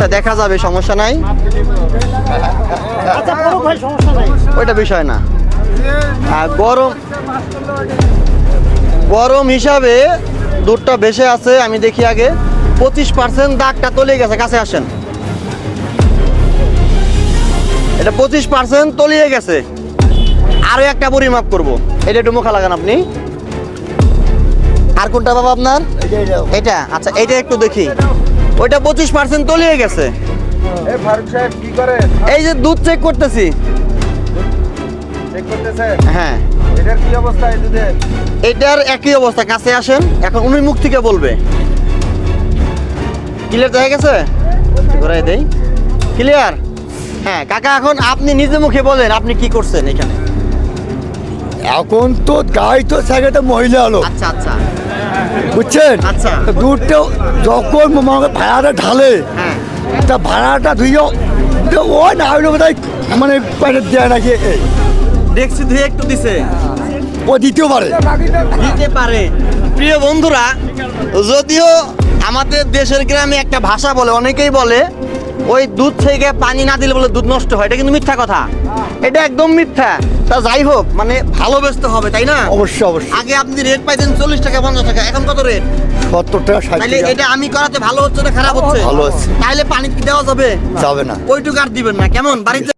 তা দেখা যাবে সমস্যা নাই। আচ্ছা সমস্যা নাই। ওইটা বিষয় না। আর গরম গরম হিসাবে দুধটা বেশি আছে আমি দেখি আগে। পঁচিশ পার্সেন্ট দাগটা তলিয়ে গেছে কাছে আসেন। এটা পঁচিশ পার্সেন্ট তলিয়ে গেছে। আরও একটা পরিমাপ করব। এটা একটু মুখা লাগান আপনি। আর কোনটা বাবা আপনার? এটা আচ্ছা এটা একটু দেখি। ওইটা পঁচিশ পার্সেন্ট তলিয়ে গেছে। এই ফারুক সাহেব কি করেন এই যে দুধ চেক করতেছি। চেক হ্যাঁ। এটার কি অবস্থা এই দুধের? এটার একই অবস্থা কাছে আসেন এখন উনি মুখ থেকে বলবে। ক্লিয়ার দেখা গেছে? ঘুরাই দেই। ক্লিয়ার হ্যাঁ কাকা এখন আপনি নিজে মুখে বলেন আপনি কি করছেন এখানে? এখন তো গাই তো সেকেন্ডে মহিলা হলো আচ্ছা আচ্ছা। বুঝছেন? আচ্ছা। দুধটা যখন মামাকে ভাড়াটা ঢালে হ্যাঁ। তা ভাড়াটা ধুইও ও না হইল বোধহয় মানে পেটে দেয় নাকি। দেখছি ধুয়ে একটু দিছে। ও দ্বিতীয় পারে। দিতে পারে। প্রিয় বন্ধুরা যদিও আমাদের দেশের গ্রামে একটা ভাষা বলে অনেকেই বলে ওই দুধ থেকে পানি না দিলে বলে দুধ নষ্ট হয় এটা কিন্তু মিথ্যা কথা। এটা একদম মিথ্যা। তা যাই হোক মানে ভালো ভালোবেসতে হবে তাই না? অবশ্যই অবশ্যই। আগে আপনি রেট পাইতেন চল্লিশ টাকা পঞ্চাশ টাকা এখন কত রেট সত্তর টাকা ষাট তাহলে এটা আমি করাতে ভালো হচ্ছে না খারাপ হচ্ছে ভালো হচ্ছে। তাহলে পানি কি দেওয়া যাবে? যাবে না। ওইটুকু আর দিবেন না কেমন? বাড়িতে